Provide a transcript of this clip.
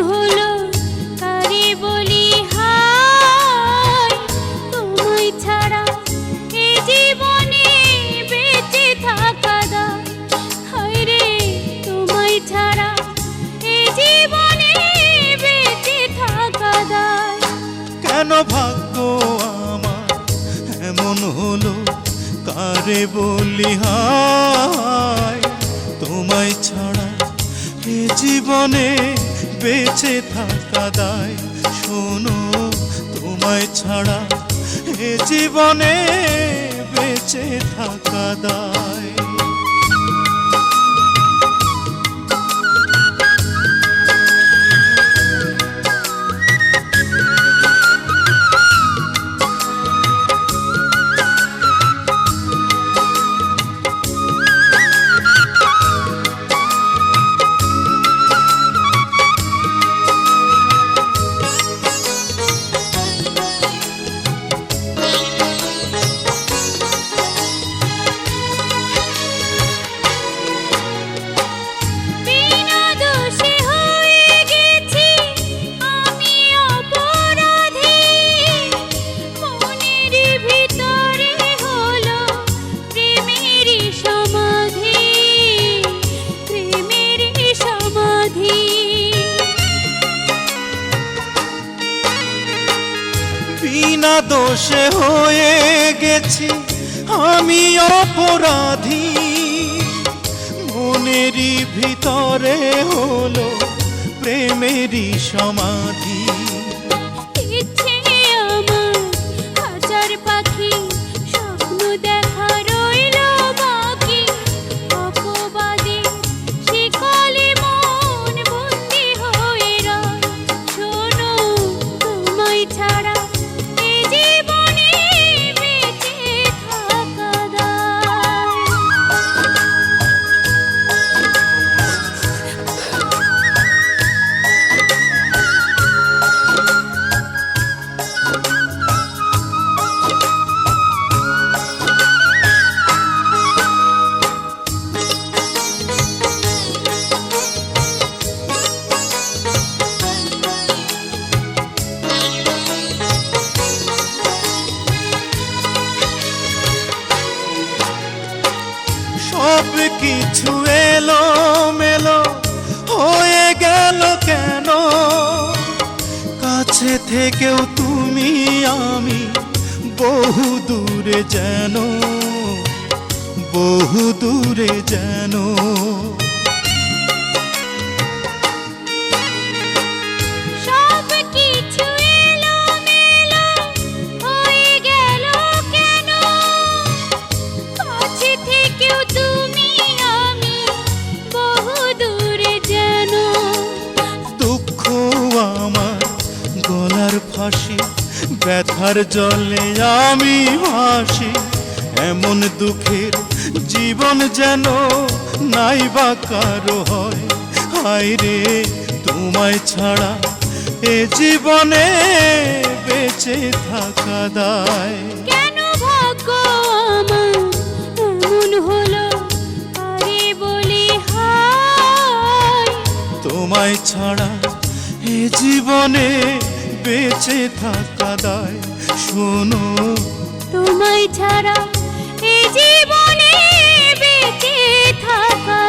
হলো তারে বলি হায়? তোমায় ছাড়া এ জীবনে বেঁচে থাকা দা ছাড়া এ জীবনে কেন ভাগ্য আমার এমন হলো কারে বলি হায়? তোমায় ছাড়া এ জীবনে বেঁচে থাকা দায়। শোনো তোমায় ছাড়া এ জীবনে বেঁচে থাকা দায়। বিনা দোষে হয়ে গেছি। আমি অপরাধী। মনেরই ভিতরে হলো প্রেমেরই সমাধি। সব কিছু এলো মেলো হয়ে গেল কেন? কাছে থেকেও তুমি আমি বহু দূরে যেন, বহু দূরে যেন। ফাঁসি ব্যথার জলে আমি ভাসি এমন দুঃখের জীবন যেন নাই বা কারও হয়। হায় রে তোমায় ছাড়া এ জীবনে বেঁচে থাকা দায়। কেন ভাগ্য আমার এমন হলো? আরে বলি হায়। তোমায় ছাড়া এ জীবনে বেঁচে থাকা দায় শোনো। তোমায় ছাড়া এই জীবনে বেঁচে থাকা